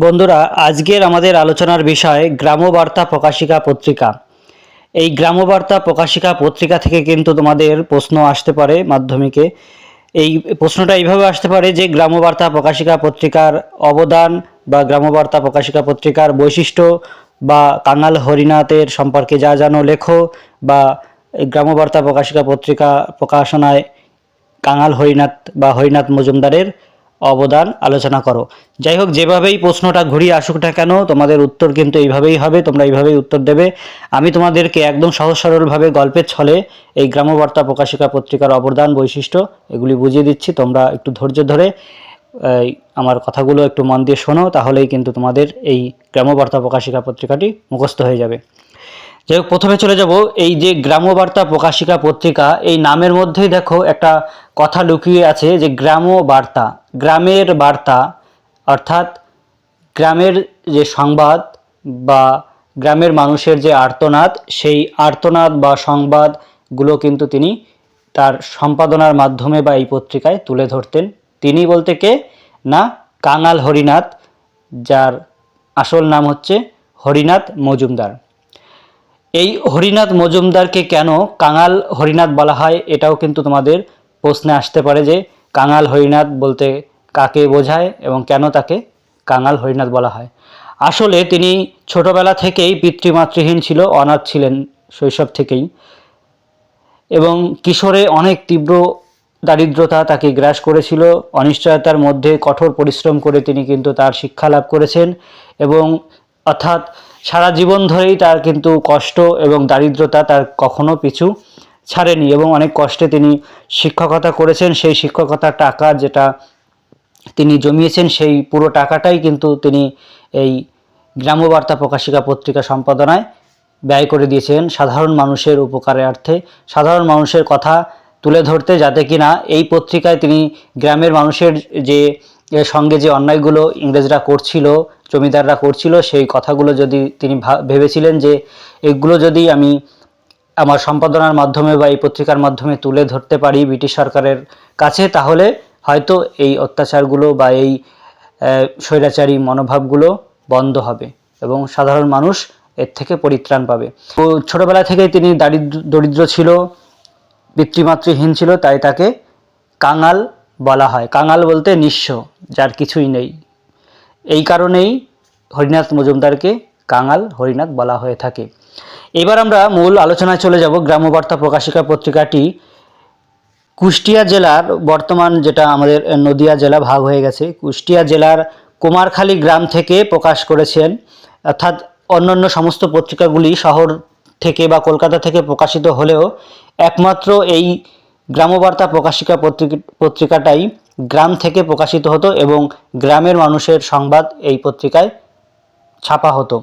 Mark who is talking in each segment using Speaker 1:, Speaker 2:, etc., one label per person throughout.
Speaker 1: বন্ধুরা, আজকের আমাদের আলোচনার বিষয় গ্রামবার্তা প্রকাশিকা পত্রিকা। এই গ্রামবার্তা প্রকাশিকা পত্রিকা থেকে কিন্তু তোমাদের প্রশ্ন আসতে পারে মাধ্যমিকে। এই প্রশ্নটা এইভাবে আসতে পারে যে গ্রামবার্তা প্রকাশিকা পত্রিকার অবদান বা গ্রামবার্তা প্রকাশিকা পত্রিকার বৈশিষ্ট্য বা কাঙাল হরিনাথের সম্পর্কে যা জানো লেখো বা গ্রামবার্তা প্রকাশিকা পত্রিকা প্রকাশনায় কাঙাল হরিনাথ বা হরিনাথ মজুমদারের অবদান আলোচনা করো। যাই হোক যেভাবেই প্রশ্নটা ঘুরিয়ে আসুক না কেন, তোমাদের উত্তর কিন্তু এইভাবেই হবে, তোমরা এইভাবেই উত্তর দেবে। আমি তোমাদেরকে একদম সহজ সরলভাবে গল্পের ছলে এই গ্রামবার্তা প্রকাশিকা পত্রিকার অবদান, বৈশিষ্ট্য এগুলি বুঝিয়ে দিচ্ছি। তোমরা একটু ধৈর্য ধরে আমার কথাগুলো একটু মন দিয়ে শোনো, তাহলেই কিন্তু তোমাদের এই গ্রামবার্তা প্রকাশিকা পত্রিকাটি মুখস্থ হয়ে যাবে। যাই প্রথমে চলে যাব এই যে গ্রামবার্তা প্রকাশিকা পত্রিকা, এই নামের মধ্যেই দেখো একটা কথা লুকিয়ে আছে যে গ্রাম বার্তা গ্রামের বার্তা, অর্থাৎ গ্রামের যে সংবাদ বা গ্রামের মানুষের যে আর্তনাদ, সেই আর্তনাদ বা সংবাদগুলো কিন্তু তিনি তার সম্পাদনার মাধ্যমে বা এই পত্রিকায় তুলে ধরতেন। তিনি বলতে কে? না, কাঙাল হরিনাথ, যার আসল নাম হচ্ছে হরিনাথ মজুমদার। এই হরিনাথ মজুমদারকে কেন কাঙাল হরিনাথ বলা হয়, এটাও কিন্তু তোমাদের প্রশ্নে আসতে পারে যে কাঙাল হরিনাথ বলতে কাকে বোঝায় এবং কেন তাকে কাঙাল হরিনাথ বলা হয়। আসলে তিনি ছোটবেলা থেকেই পিতৃমাতৃহীন ছিল, অনাথ ছিলেন শৈশব থেকেই। এবং কিশোরে অনেক তীব্র দারিদ্রতা তাকে গ্রাস করেছিল, অনিশ্চয়তার মধ্যে কঠোর পরিশ্রম করে তিনি কিন্তু তার শিক্ষা লাভ করেছেন এবং অর্থাৎ সারা জীবন ধরেই তার কিন্তু কষ্ট এবং দারিদ্রতা তার কখনো পিছু ছাড়েনি এবং অনেক কষ্টে তিনি শিক্ষকতা করেছেন। সেই শিক্ষকতার টাকা যেটা তিনি জমিয়েছেন, সেই পুরো টাকাটাই কিন্তু তিনি এই গ্রামবার্তা প্রকাশিকা পত্রিকা সম্পাদনায় ব্যয় করে দিয়েছেন। সাধারণ মানুষের উপকারার্থে সাধারণ মানুষের কথা তুলে ধরতে যাতে কিনা এই পত্রিকায় তিনি গ্রামের মানুষের যে সঙ্গে যে অন্যায়গুলো ইংরেজরা করছিল জমিদাররা করছিল, সেই কথাগুলো যদি তিনি ভেবেছিলেন যে এগুলো যদি আমি আমার সম্পাদনার মাধ্যমে বা এই পত্রিকার মাধ্যমে তুলে ধরতে পারি ব্রিটিশ সরকারের কাছে, তাহলে হয়তো এই অত্যাচারগুলো বা এই স্বৈরাচারী মনোভাবগুলো বন্ধ হবে এবং সাধারণ মানুষ এর থেকে পরিত্রাণ পাবে। তো ছোটবেলা থেকেই তিনি দারিদ্র, দরিদ্র ছিল, পিতৃমাতৃহীন ছিল, তাই তাকে কাঙাল বলা হয়। কাঙাল বলতে নিঃস্ব, যার কিছুই নেই। এই কারণেই হরিনাথ মজুমদারকে কাঙাল হরিনাথ বলা হয়ে থাকে। এবার আমরা মূল আলোচনায় চলে যাব গ্রামবার্তা প্রকাশিকা পত্রিকাটি। কুষ্টিয়া জেলার বর্তমান যেটা আমাদের নদিয়া জেলা ভাগ হয়ে গেছে, কুষ্টিয়া জেলার কুমারখালী গ্রাম থেকে প্রকাশ করেছেন, অর্থাৎ অন্যান্য সমস্ত পত্রিকাগুলি শহর থেকে বা কলকাতা থেকে প্রকাশিত হলেও একমাত্র এই গ্রামবার্তা প্রকাশিকা পত্রিকাটাই গ্রাম থেকে প্রকাশিত হতো এবং গ্রামের মানুষের সংবাদ এই পত্রিকায় ছাপা হতো।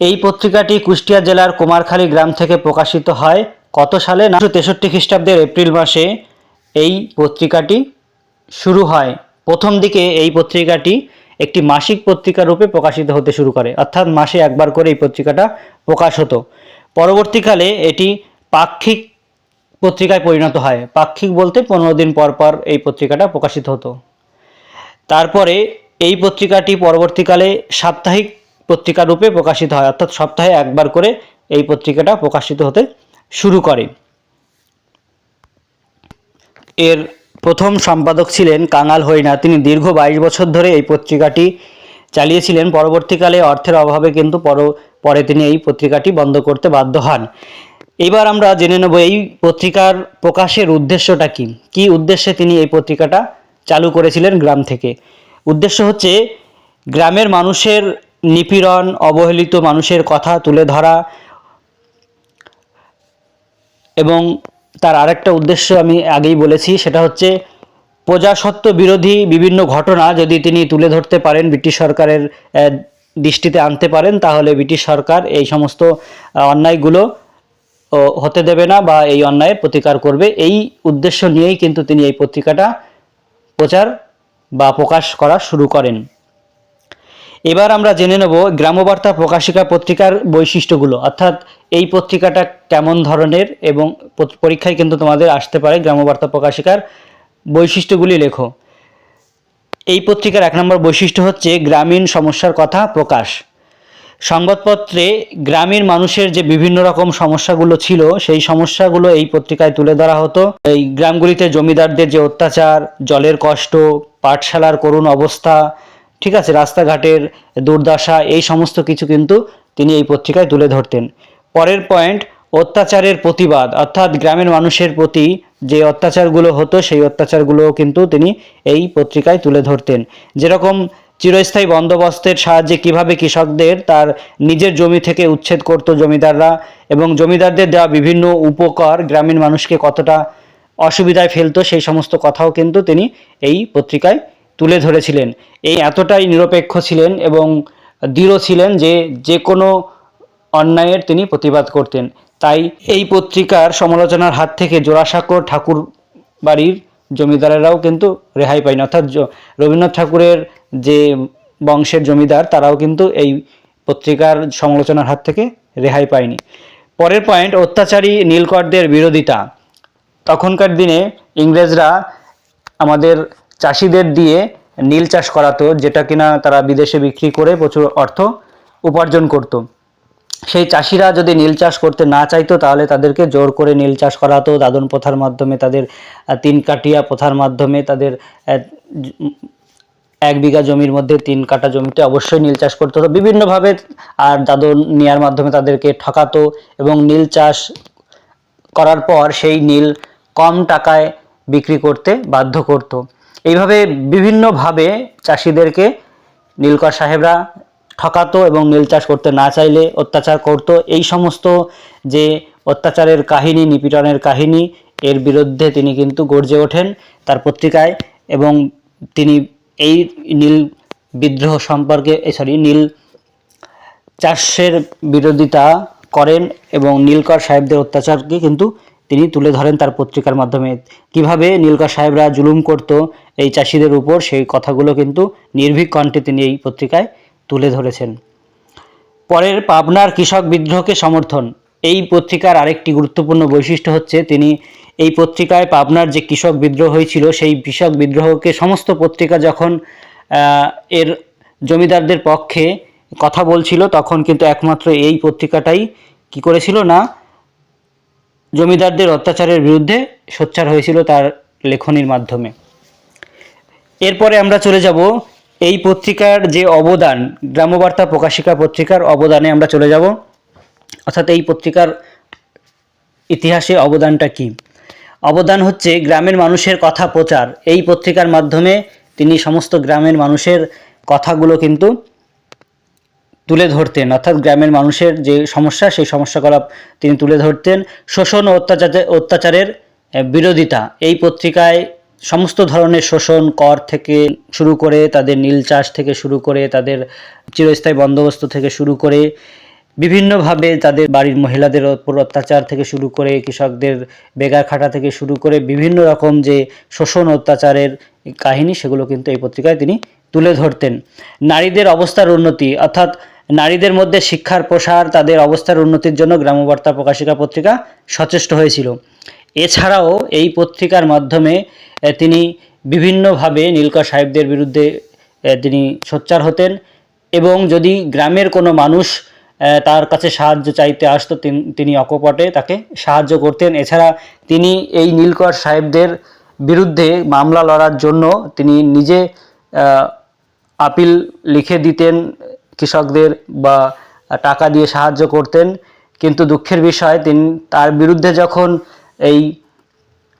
Speaker 1: এই পত্রিকাটি কুষ্টিয়া জেলার কুমারখালী গ্রাম থেকে প্রকাশিত হয় কত সালে? না তেষট্টি খ্রিস্টাব্দের এপ্রিল মাসে এই পত্রিকাটি শুরু হয়। প্রথম দিকে এই পত্রিকাটি একটি মাসিক পত্রিকা রূপে প্রকাশিত হতে শুরু করে, অর্থাৎ মাসে একবার করে এই পত্রিকাটা প্রকাশ হতো। পরবর্তীকালে এটি পাক্ষিক পত্রিকায় পরিণত হয়। পাক্ষিক বলতে পনেরো দিন পর পর এই পত্রিকাটা প্রকাশিত হতো। তারপরে এই পত্রিকাটি পরবর্তীকালে সাপ্তাহিক পত্রিকা রূপে প্রকাশিত হয়, অর্থাৎ সপ্তাহে একবার করে এই পত্রিকাটা প্রকাশিত হতে শুরু করে। এর প্রথম সম্পাদক ছিলেন কাঙাল হরিণা। তিনি দীর্ঘ বাইশ বছর ধরে এই পত্রিকাটি চালিয়েছিলেন। পরবর্তীকালে অর্থের অভাবে কিন্তু পর, পরে তিনি এই পত্রিকাটি বন্ধ করতে বাধ্য হন। এবার আমরা জেনে নেব এই পত্রিকার প্রকাশের উদ্দেশ্যটা কি? কি উদ্দেশ্যে তিনি এই পত্রিকাটা চালু করেছিলেন গ্রাম থেকে? উদ্দেশ্য হচ্ছে গ্রামের মানুষের নিপীড়ন, অবহেলিত মানুষের কথা তুলে ধরা এবং তার আরেকটা উদ্দেশ্য আমি আগেই বলেছি, সেটা হচ্ছে প্রজাসত্ব বিরোধী বিভিন্ন ঘটনা যদি তিনি তুলে ধরতে পারেন, ব্রিটিশ সরকারের দৃষ্টিতে আনতে পারেন, তাহলে ব্রিটিশ সরকার এই সমস্ত অন্যায়গুলো হতে দেবে না বা এই অন্যায়ের প্রতিকার করবে। এই উদ্দেশ্য নিয়েই কিন্তু তিনি এই পত্রিকাটা প্রচার বা প্রকাশ করা শুরু করেন। এবার আমরা জেনে নেব গ্রামবার্তা প্রকাশিকা পত্রিকার বৈশিষ্ট্যগুলো। অর্থাৎ এই পত্রিকাটা কেমন ধরনের এবং পরীক্ষায় কিন্তু তোমাদের আসতে পারে গ্রামবার্তা প্রকাশিকার বৈশিষ্ট্যগুলি লেখো। এই পত্রিকার এক নম্বর বৈশিষ্ট্য হচ্ছে, গ্রামীণ সমস্যার কথা প্রকাশ। সংবাদপত্রে গ্রামীণ মানুষের যে বিভিন্ন রকম সমস্যাগুলো ছিল, সেই সমস্যাগুলো এই পত্রিকায় তুলে ধরা হতো। এই গ্রামগুলিতে জমিদারদের যে অত্যাচার, জলের কষ্ট, পাঠশালার করুণ অবস্থা, ঠিক আছে, রাস্তাঘাটের দুর্দশা, এই সমস্ত কিছু কিন্তু তিনি এই পত্রিকায় তুলে ধরতেন। পরের পয়েন্ট, অত্যাচারের প্রতিবাদ, অর্থাৎ গ্রামের মানুষের প্রতি যে অত্যাচারগুলো হতো, সেই অত্যাচারগুলো কিন্তু তিনি এই পত্রিকায় তুলে ধরতেন। যেরকম চিরস্থায়ী বন্দোবস্তের সাহায্যে কীভাবে কৃষকদের তার নিজের জমি থেকে উচ্ছেদ করত জমিদাররা এবং জমিদারদের দেওয়া বিভিন্ন উপকার গ্রামীণ মানুষকে কতটা অসুবিধায় ফেলতো সেই সমস্ত কথাও কিন্তু তিনি এই পত্রিকায় তুলে ধরেছিলেন। এই এতটাই নিরপেক্ষ ছিলেন এবং দৃঢ় ছিলেন যে যে কোনো অন্যায়ের তিনি প্রতিবাদ করতেন। তাই এই পত্রিকার সমালোচনার হাত থেকে জোড়াসাঁকো ঠাকুর বাড়ির জমিদারেরাও কিন্তু রেহাই পায়নি। অর্থাৎ রবীন্দ্রনাথ ঠাকুরের যে বংশের জমিদার, তারাও কিন্তু এই পত্রিকার সমালোচনার হাত থেকে রেহাই পায়নি। পরের পয়েন্ট অত্যাচারী নীলকরদের বিরোধিতা। তখনকার দিনে ইংরেজরা আমাদের চাষিদের দিয়ে নীল চাষ করাতো, যেটা কিনা তারা বিদেশে বিক্রি করে প্রচুর অর্থ উপার্জন করতো। সেই চাষিরা যদি নীল চাষ করতে না চাইতো, তাহলে তাদেরকে জোর করে নীল চাষ করাতো। দাদন প্রথার মাধ্যমে তাদের তিন কাটিয়া প্রথার মাধ্যমে তাদের এক বিঘা জমির মধ্যে তিন কাটা জমিতে অবশ্যই নীল চাষ করতে হতো। বিভিন্নভাবে আর দাদন নেওয়ার মাধ্যমে তাদেরকে ঠকাতো এবং নীল চাষ করার পর সেই নীল কম টাকায় বিক্রি করতে বাধ্য করত। এইভাবে বিভিন্নভাবে চাষিদেরকে, নীলকর সাহেবরা ঠকাতো এবং নীল চাষ করতে না চাইলে অত্যাচার করত। এই সমস্ত যে অত্যাচারের কাহিনী, নিপীড়নের কাহিনী, এর বিরুদ্ধে তিনি কিন্তু গর্জে ওঠেন তার পত্রিকায় এবং তিনি এই নীল বিদ্রোহ সম্পর্কে সরি নীল চাষের বিরোধিতা করেন এবং নীলকর সাহেবদের অত্যাচারকে কিন্তু তিনি তুলে ধরেন তার পত্রিকার মাধ্যমে। কীভাবে নীলকর সাহেবরা জুলুম করত এই চাষিদের উপর সেই কথাগুলো কিন্তু নির্ভীক কণ্ঠে তিনি এই পত্রিকায় তুলে ধরেছেন। পরের পাবনার কৃষক বিদ্রোহকে সমর্থন। এই পত্রিকার আরেকটি গুরুত্বপূর্ণ বৈশিষ্ট্য হচ্ছে, তিনি এই পত্রিকায় পাবনার যে কৃষক বিদ্রোহ হয়েছিল, সেই কৃষক বিদ্রোহকে সমস্ত পত্রিকা যখন এর জমিদারদের পক্ষে কথা বলছিল, তখন কিন্তু একমাত্র এই পত্রিকাটাই কি করেছিল না, জমিদারদের অত্যাচারের বিরুদ্ধে সোচ্চার হয়েছিল তার লেখনির মাধ্যমে। এরপরে আমরা চলে যাব এই পত্রিকার যে অবদান, গ্রামবার্তা প্রকাশিকা পত্রিকার অবদানে আমরা চলে যাব। অর্থাৎ এই পত্রিকার ইতিহাসে অবদানটা কি? অবদান হচ্ছে গ্রামের মানুষের কথা প্রচার। এই পত্রিকার মাধ্যমে তিনি সমস্ত গ্রামের মানুষের কথাগুলো কিন্তু তুলে ধরতেন। অর্থাৎ গ্রামের মানুষের যে সমস্যা, সেই সমস্যাকলাপ তিনি তুলে ধরতেন। শোষণ ও অত্যাচার, অত্যাচারের বিরোধিতা। এই পত্রিকায় সমস্ত ধরনের শোষণ, কর থেকে শুরু করে, তাদের নীল চাষ থেকে শুরু করে, তাদের চিরস্থায়ী বন্দোবস্ত থেকে শুরু করে, বিভিন্নভাবে তাদের বাড়ির মহিলাদের ওপর অত্যাচার থেকে শুরু করে, কৃষকদের বেগার খাটা থেকে শুরু করে, বিভিন্ন রকম যে শোষণ, অত্যাচারের কাহিনী, সেগুলো কিন্তু এই পত্রিকায় তিনি তুলে ধরতেন। নারীদের অবস্থার উন্নতি, অর্থাৎ নারীদের মধ্যে শিক্ষার প্রসার, তাদের অবস্থার উন্নতির জন্য গ্রামবার্তা প্রকাশিকা পত্রিকা সচেষ্ট হয়েছিল। এছাড়াও এই পত্রিকার মাধ্যমে তিনি বিভিন্নভাবে নীলকর সাহেবদের বিরুদ্ধে তিনি সোচ্চার হতেন এবং যদি গ্রামের কোনো মানুষ তার কাছে সাহায্য চাইতে আসতো, তিনি অকপটে তাকে সাহায্য করতেন। এছাড়া তিনি এই নীলকর সাহেবদের বিরুদ্ধে মামলা লড়ার জন্য তিনি নিজে আপিল লিখে দিতেন কৃষকদের বা টাকা দিয়ে সাহায্য করতেন। কিন্তু দুঃখের বিষয়, তিনি, তার বিরুদ্ধে যখন এই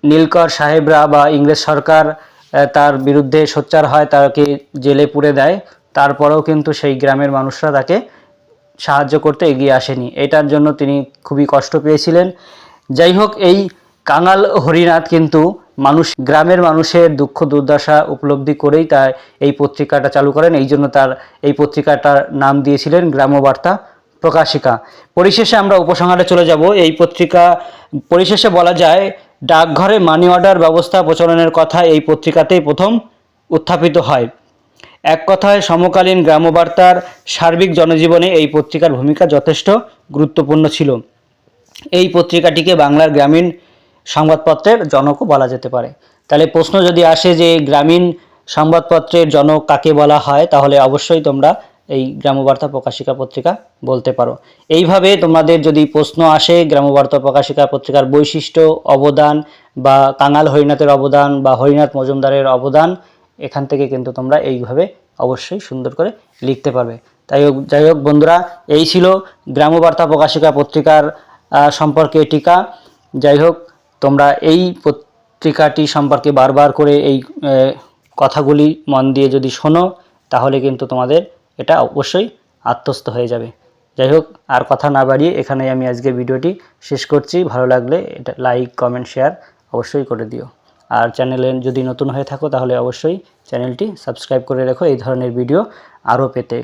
Speaker 1: নীলকর সাহেবরা বা ইংরেজ সরকার তার বিরুদ্ধে সোচ্চার হয়, তাকে জেলে পুরে দেয়। তারপরেও কিন্তু সেই গ্রামের মানুষরা তাকে সাহায্য করতে এগিয়ে আসেনি। এটার জন্য তিনি খুবই কষ্ট পেয়েছিলেন। যাই হোক, এই কাঙাল হরিনাথ কিন্তু মানুষ, গ্রামের মানুষের দুঃখ দুর্দশা উপলব্ধি করেই তার এই পত্রিকাটা চালু করেন। এই জন্য তার এই পত্রিকাটার নাম দিয়েছিলেন গ্রামবার্তা। প্রকাশিকা। পরিশেষে আমরা উপসংহারে চলে যাব। এই পত্রিকা, পরিশেষে বলা যায়, ডাকঘরে মানি অর্ডার ব্যবস্থা প্রচলনের কথা এই পত্রিকাতেই প্রথম উত্থাপিত হয়। এক কথায়, সমকালীন গ্রামবার্তার সার্বিক জনজীবনে এই পত্রিকার ভূমিকা যথেষ্ট গুরুত্বপূর্ণ ছিল। এই পত্রিকাটিকে বাংলার গ্রামীণ সংবাদপত্রের জনকও বলা যেতে পারে। তাহলে প্রশ্ন যদি আসে যে, গ্রামীণ সংবাদপত্রের জনক কাকে বলা হয়, তাহলে অবশ্যই তোমরা এই গ্রামবার্তা প্রকাশিকা পত্রিকা বলতে পারো। এইভাবে তোমাদের যদি প্রশ্ন আসে গ্রামবার্তা প্রকাশিকা পত্রিকার বৈশিষ্ট্য, অবদান বা কাঙাল হরিনাথের অবদান বা হরিনাথ মজুমদারের অবদান, এখান থেকে কিন্তু তোমরা এইভাবে অবশ্যই সুন্দর করে লিখতে পারবে। তাই হোক, যাই হোক বন্ধুরা, এই ছিল গ্রামবার্তা প্রকাশিকা পত্রিকার সম্পর্কে টিকা। যাই হোক, তোমরা এই পত্রিকাটি সম্পর্কে বারবার করে এই কথাগুলি মন দিয়ে যদি শোনো, তাহলে কিন্তু তোমাদের এটা অবশ্যই আত্মস্থ হয়ে যাবে। যাই হোক, আর কথা না বাড়িয়ে এখানেই আমি আজকে ভিডিওটি শেষ করছি। ভালো লাগলে এটা লাইক, কমেন্ট, শেয়ার অবশ্যই করে দিও। আর চ্যানেলে যদি নতুন হয়ে থাকো তাহলে অবশ্যই চ্যানেলটি সাবস্ক্রাইব করে রেখো। এই ধরনের ভিডিও আরও পেতে।